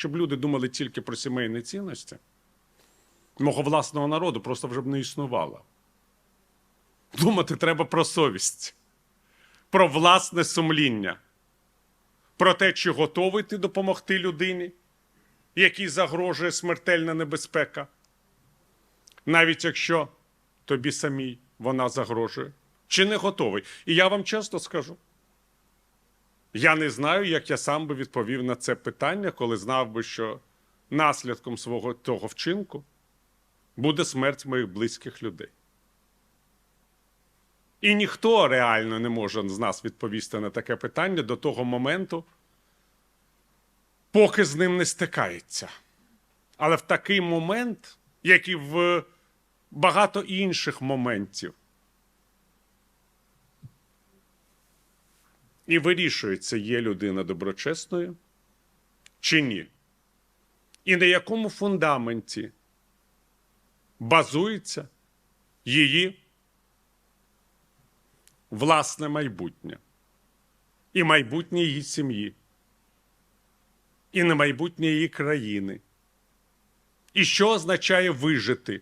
якщо б люди думали тільки про сімейні цінності, мого власного народу просто вже б не існувало. Думати треба про совість, про власне сумління, про те, чи готовий ти допомогти людині, якій загрожує смертельна небезпека, навіть якщо тобі самій вона загрожує, чи не готовий. І я вам чесно скажу. Я не знаю, як я сам би відповів на це питання, коли знав би, що наслідком свого того вчинку буде смерть моїх близьких людей. І ніхто реально не може з нас відповісти на таке питання до того моменту, поки з ним не стикається. Але в такий момент, як і в багато інших моментів, і вирішується, є людина доброчесною чи ні. І на якому фундаменті базується її власне майбутнє, і майбутнє її сім'ї, і на майбутнє її країни. І що означає вижити